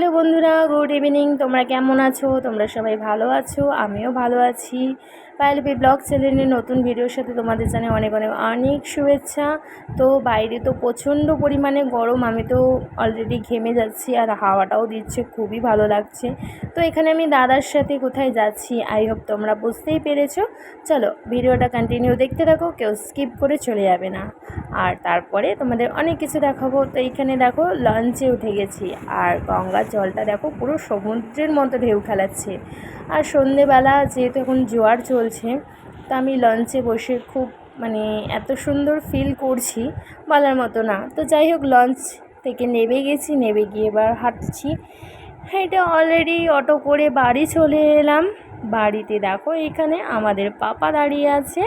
Hello বন্ধুরা good evening. তোমরা কেমন আছো? তোমরা সবাই ভালো আছো? আমিও ভালো আছি। পাইলবি ব্লগ চ্যানেলের নতুন ভিডিওর সাথে তোমাদের জানাই অনেক অনেক অনেক শুভেচ্ছা। তো বাইরে তো প্রচণ্ড পরিমাণে গরম, আমি তো অলরেডি ঘেমে যাচ্ছি আর হাওয়াটাও দিচ্ছে, খুবই ভালো লাগছে। তো এখানে আমি দাদার সাথে কোথায় যাচ্ছি আই হোপ তোমরা বুঝতেই পেরেছ। চলো ভিডিওটা কন্টিনিউ দেখতে থাকো, কেউ স্কিপ করে চলে যাবে না। আর তারপরে তোমাদের অনেক কিছু দেখাবো। তো এইখানে দেখো লঞ্চে উঠে গেছি আর গঙ্গার জলটা দেখো পুরো সমুদ্রের মতো ঢেউ খেলাচ্ছে। আর সন্ধেবেলা যেহেতু এখন জোয়ার চলছে তো আমি লঞ্চে বসে খুব মানে এত সুন্দর ফিল করছি, বলার মতো না। তো যাই হোক লঞ্চ থেকে নেবে গেছি নেবে গিয়ে এবার হাঁটছি। হ্যাঁ এটা অলরেডি অটো করে বাড়ি চলে এলাম। বাড়িতে দেখো, এখানে আমাদের পাপা দাঁড়িয়ে আছে।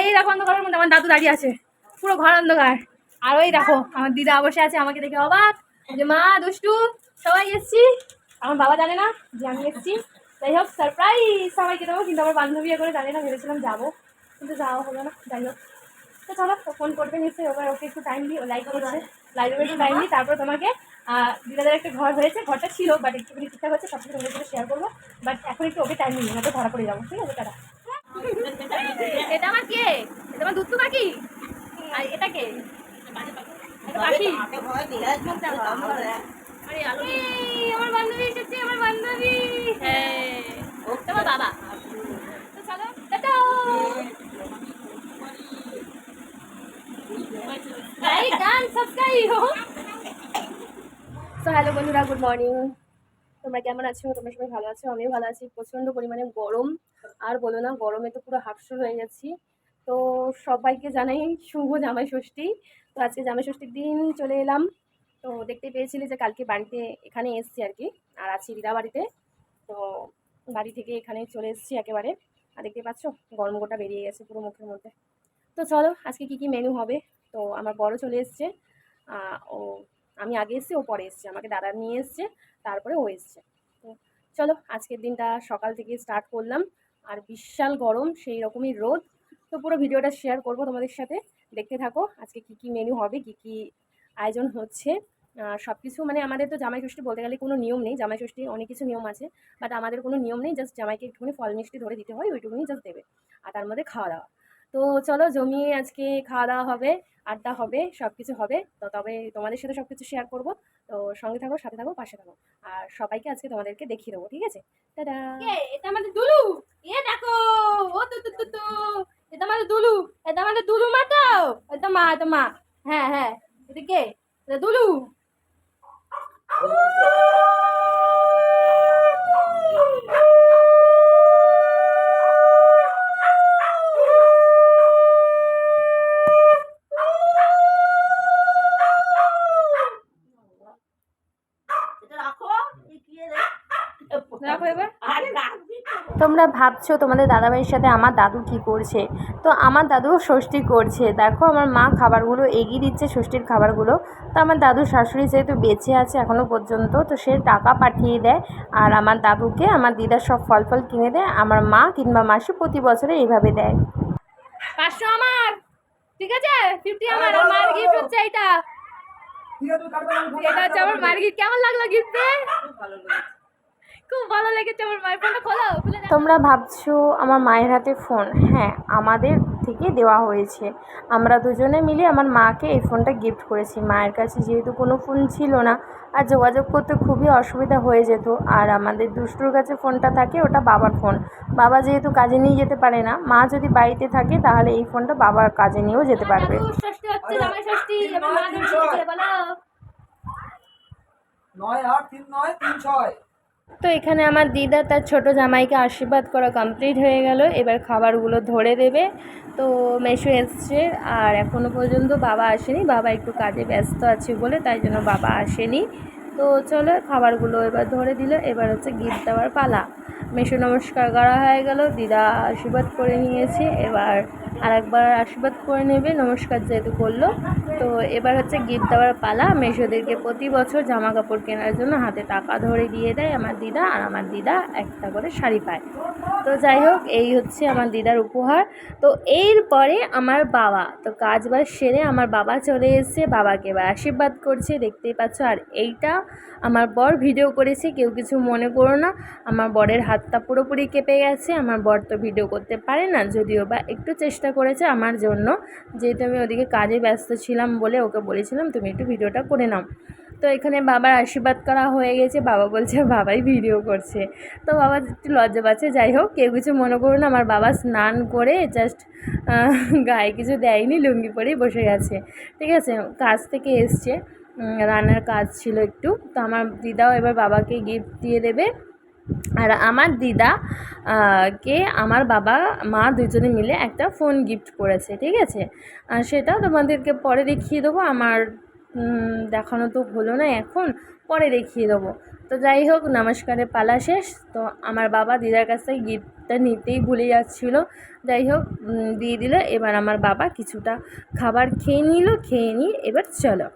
এই দেখো অন্ধকারের মধ্যে আমার দাদু দাঁড়িয়ে আছে। পুরো ঘর অন্ধকার। আর ওই দেখো, আমার দিদা বসে আছে, আমাকে দেখে অবাক। যে মা, দুষ্টু, সবাই এসছি। আমার বাবা জানে না যে আমি এসছি। যাই হোক সারপ্রাইজ সবাইকে দেবো কিন্তু আমার বান্ধবী করে জানি না ভেবেছিলাম যাব কিন্তু যাওয়া হলো না যাই হোক। তো চলো ফোন করবে নিশ্চয়ই ওবার ওকে একটু টাইম দিই লাইক করছে। লাইভে একটু টাইম দিই তারপর তোমাকে দিদাদের একটা ঘর হয়েছে ঘরটা ছিল বাট একটুখানি ঠিকঠাক হচ্ছে সব কিছু তোমাদের সাথে শেয়ার করব। বাট এখন একটু ওকে টাইম নিই হয়তো ধরা পড়ে যাব ঠিক আছে তারা এটা আমার কে? এটা আমার দুত্তু পাখি আর এটা কে? এটা পাখি। আমার বান্ধবী এসেছে আমার বান্ধবী। হ্যাঁ। তোমার বাবা। হ্যালো বন্ধুরা গুড মর্নিং তোমরা কেমন আছো? তোমরা সবাই ভালো আছো? আমিও ভালো আছি। প্রচণ্ড পরিমাণে গরম। আর বলো না, গরমে তো পুরো হাফসুর হয়ে যাচ্ছি। তো সবাইকে জানাই শুভ জামাই ষষ্ঠী। তো আজকে জামাই ষষ্ঠীর দিন চলে এলাম। তো দেখতে পেয়েছিলে যে কালকে বাড়িতে এখানে এসছি আর কি। আর আছি দিদা বাড়িতে। তো বাড়ি থেকে এখানে চলে এসেছি একেবারে। আর দেখতে পাচ্ছ, গরম গোটা বেরিয়ে গেছে পুরো মুখের মধ্যে। তো চলো, আজকে কি কি মেনু হবে? তো আমার বড় চলে এসছে। ও, আমি আগে এসেছি, ও পরে এসছে। আমাকে দাদা নিয়ে এসছে, তারপরে ও এসছে। তো চলো, আজকের দিনটা সকাল থেকে স্টার্ট করলাম। আর বিশাল গরম, সেই রকমই রোদ। তো পুরো ভিডিওটা শেয়ার করব তোমাদের সাথে। দেখতে থাকো, আজকে কি কি মেনু হবে, কি কি আয়োজন হচ্ছে। সব কিছু মানে আমাদের তো জামাই ষষ্ঠী বলতে গেলে কোনো নিয়ম নেই, জামাই ষষ্ঠী অনেক কিছু নিয়ম আছে বাট আমাদের কোনো নিয়ম নেই জাস্ট জামাইকে একটুখানি ফল মিষ্টি ধরে দিতে হয়, ওইটুকুনি জাস্ট দেবে, আর তার মধ্যে খাওয়া দাওয়া। তো চলো জমিয়ে আজকে খাওয়া দাওয়া হবে, আড্ডা হবে সব কিছু হবে, তো তবে তোমাদের সাথে সব কিছু শেয়ার করব, তো সঙ্গে থাকো, সাথে থাকো, পাশে থাকো, আর সবাইকে আজকে তোমাদেরকে দেখিয়ে দেবো, ঠিক আছে? দাদা এটা আমাদের দুলু! এ দেখো, ও এটা দুলু দুলু মা তো, এটা মা মা হ্যাঁ হ্যাঁ দুলু! おはようございます。তোমরা ভাবছ তোমাদের দাদাভাইয়ের সাথে আমার দাদু কি করছে? তো আমার দাদুও ষষ্ঠী করছে। দেখো আমার মা খাবারগুলো এগিয়ে দিচ্ছে ষষ্ঠীর খাবারগুলো। তো আমার দাদু শাশুড়ি যেহেতু বেঁচে আছে এখনও পর্যন্ত, তো সে টাকা পাঠিয়ে দেয় আর আমার দাদুকে আমার দিদার সব ফল ফল কিনে দেয়, আমার মা কিংবা মাসি প্রতি বছরে এইভাবে দেয়। পাঁচশো আমার! ঠিক আছে? ফিফটি আমার আর মার গিফট হচ্ছে এটা এটা হচ্ছে আমার কেমন লাগল গিফটে খুব ভালো লেগেছে আমার মায়ের ফোনটা খোলো তোমরা ভাবছ আমার মায়ের হাতে ফোন? হ্যাঁ আমাদের থেকে দেওয়া হয়েছে। আমরা দুজনে মিলে আমার মাকে এই ফোনটা গিফট করেছি। মায়ের কাছে যেহেতু কোনো ফোন ছিল না আর যোগাযোগ করতে খুবই অসুবিধা হয়ে যেত আর আমাদের দুষ্টুর কাছে ফোনটা থাকে ওটা বাবার ফোন। বাবা যেহেতু কাজে নিয়ে যেতে পারে না মা যদি বাড়িতে থাকে তাহলে এই ফোনটা বাবার কাজে নিয়েও যেতে পারবে। নয় আট তিন নয় তিন ছয়। তো এখানে আমার দিদা তার ছোট জামাইকে আশীর্বাদ করা কমপ্লিট হয়ে গেল। এবার খাবারগুলো ধরে দেবে। তো মেশো এসছে আর এখনও পর্যন্ত বাবা আসেনি। বাবা একটু কাজে ব্যস্ত আছে বলে তাই জন্য বাবা আসেনি। তো চলো খাবারগুলো এবার ধরে দিল। এবার হচ্ছে গিফট দেওয়ার পালা। মেশো নমস্কার করা হয়ে গেল। দিদা আশীর্বাদ করে নিয়েছে। এবার আর একবার আশীর্বাদ করে নেবে, নমস্কার যেহেতু করল। তো এবার হচ্ছে গিফট দেওয়ার পালা। মেশোদেরকে প্রতি বছর জামা কাপড় কেনার জন্য হাতে টাকা ধরে দিয়ে দেয় আমার দিদা, আর আমার দিদা একটা করে শাড়ি পায়। তো যাই হোক, এই হচ্ছে আমার দিদার উপহার। তো এরপরে আমার বাবা, তো কাজ বাজ সেরে আমার বাবা চলে এসেছে। বাবাকে এবার আশীর্বাদ করছে, দেখতেই পাচ্ছ। আর এইটা আমার বর ভিডিও করেছে, কেউ কিছু মনে করো না। আমার বরের হাতটা পুরোপুরি কেঁপে গেছে, আমার বর তো ভিডিও করতে পারে না, যদিও বা একটু চেষ্টা করেছে আমার জন্য। যেহেতু আমি ওদিকে কাজে ব্যস্ত ছিলাম বলে ওকে বলেছিলাম, তুমি একটু ভিডিওটা করে নাও। তো এখানে বাবার আশীর্বাদ করা হয়ে গেছে, বাবা বলছে, বাবাই ভিডিও করছে। তো বাবা একটু লজ্জা পাচ্ছে, যাই হোক, কেউ কিছু মনে করুন আমার বাবা স্নান করে জাস্ট গায়ে কিছু দেয়নি, লুঙ্গি পরেই বসে গেছে। ঠিক আছে, কাজ থেকে এসছে রান্নার কাজ ছিল একটু। তো আমার দিদাও এবার বাবাকে গিফট দিয়ে দেবে। আর আমার দিদা কে আমার বাবা, মা দুজনে মিলে একটা ফোন গিফট করেছে, ঠিক আছে? আর সেটা তোমাদেরকে পরে দেখিয়ে দেবো। আমার দেখানো তো হলো না এখন, পরে দেখিয়ে দেবো। তো যাই হোক নমস্কারের পালা শেষ। তো আমার বাবা দিদার কাছ থেকে গিফটটা নিতেই ভুলে যাচ্ছিল। যাই হোক দিয়ে দিল। এবার আমার বাবা কিছুটা খাবার খেয়ে নিল, খেয়ে নিয়ে এবার চলো।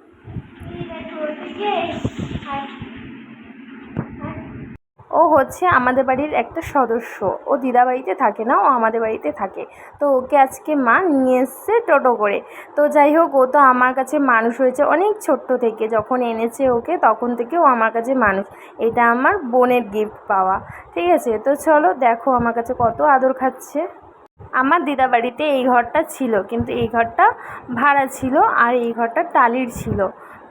ও হচ্ছে আমাদের বাড়ির একটা সদস্য। ও দিদা বাড়িতে থাকে না, ও আমাদের বাড়িতে থাকে। তো ওকে আজকে মা নিয়ে এসছে টোটো করে। তো যাই হোক, ও তো আমার কাছে মানুষ হয়েছে অনেক ছোট্ট থেকে। যখন এনেছে ওকে, তখন থেকে ও আমার কাছে মানুষ। এটা আমার বোনের গিফট পাওয়া। ঠিক আছে? তো চলো দেখো আমার কাছে কত আদর খাচ্ছে। আমার দিদা বাড়িতে এই ঘরটা ছিল, কিন্তু এই ঘরটা ভাড়া ছিল আর এই ঘরটা টালির ছিল।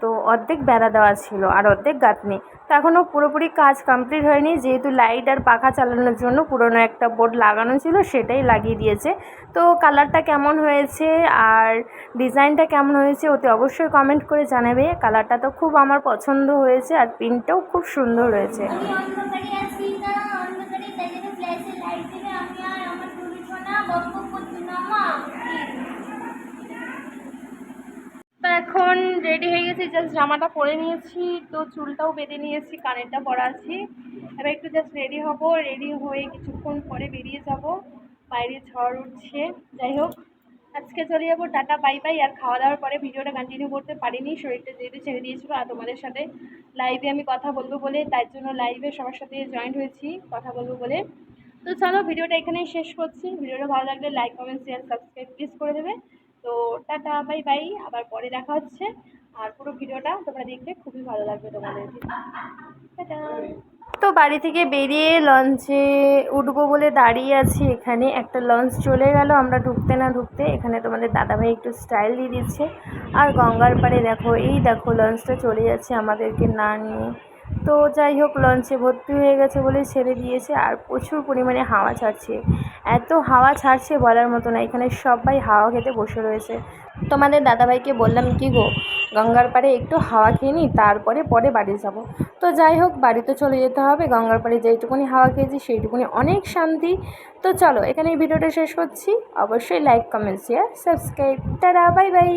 তো অর্ধেক বেড়া দেওয়া ছিল আর অর্ধেক গাঁথনি। তো এখনও পুরোপুরি কাজ কমপ্লিট হয়নি, যেহেতু লাইট আর পাখা চালানোর জন্য পুরনো একটা বোর্ড লাগানো ছিল সেটাই লাগিয়ে দিয়েছে। তো কালারটা কেমন হয়েছে আর ডিজাইনটা কেমন হয়েছে ওতে অবশ্যই কমেন্ট করে জানাবে। কালারটা তো খুব আমার পছন্দ হয়েছে আর প্রিন্টটাও খুব সুন্দর হয়েছে। তো এখন রেডি হয়ে গেছি জাস্ট জামাটা পরে নিয়েছি, তো চুলটাও বেঁধে নিয়েছি, কানেরটা পরা আছি। এবার একটু জাস্ট রেডি হব রেডি হয়ে কিছুক্ষণ পরে বেরিয়ে যাব, বাইরে ঝড় উঠছে, যাই হোক। আজকে চলে যাব, টাটা বাই বাই আর খাওয়া দাওয়ার পরে ভিডিওটা কন্টিনিউ করতে পারিনি, শরীরটা যেহেতু ছেড়ে দিয়েছিল, আর তোমাদের সাথে লাইভে আমি কথা বলব বলে তার জন্য লাইভে সবার সাথে জয়েন্ট হয়েছি, কথা বলব বলে। তো চলো, ভিডিওটা এখানেই শেষ করছি, ভিডিওটা ভালো লাগলে like comment share subscribe please করে দেবে। তো টাটা, বাই বাই, আবার পরে দেখা হচ্ছে। আর পুরো ভিডিওটা তোমরা দেখতে খুবই ভালো লাগবে তোমাদের। তো বাড়ি থেকে বেরিয়ে লঞ্চে উঠবো বলে দাঁড়িয়ে আছি এখানে। একটা লঞ্চ চলে গেল, আমরা ঢুকতে না ঢুকতে এখানে তোমাদের দাদাভাই একটু স্টাইল দিয়ে দিচ্ছে। আর গঙ্গার পাড়ে দেখো, এই দেখো লঞ্চটা চলে যাচ্ছে আমাদেরকে না নিয়ে। তো যাই হোক লঞ্চে ভর্তি হয়ে গেছে বলে ছেড়ে দিয়েছে আর প্রচুর পরিমাণে হাওয়া ছাড়ছে। এত হাওয়া ছাড়ছে বলার মতো না, এখানে সবাই হাওয়া খেতে বসে রয়েছে। তোমাদের দাদাভাইকে বললাম, কি গো, গঙ্গার পাড়ে একটু হাওয়া খেয়ে নিই, তারপরে পরে বাড়ি যাব। তো যাই হোক বাড়িতে চলে যেতে হবে, গঙ্গার পাড়ে যেইটুকুনি হাওয়া খেয়েছি সেইটুকুনি অনেক শান্তি। তো চলো এখানে ভিডিওটা শেষ করছি। অবশ্যই like comment share subscribe tata bye bye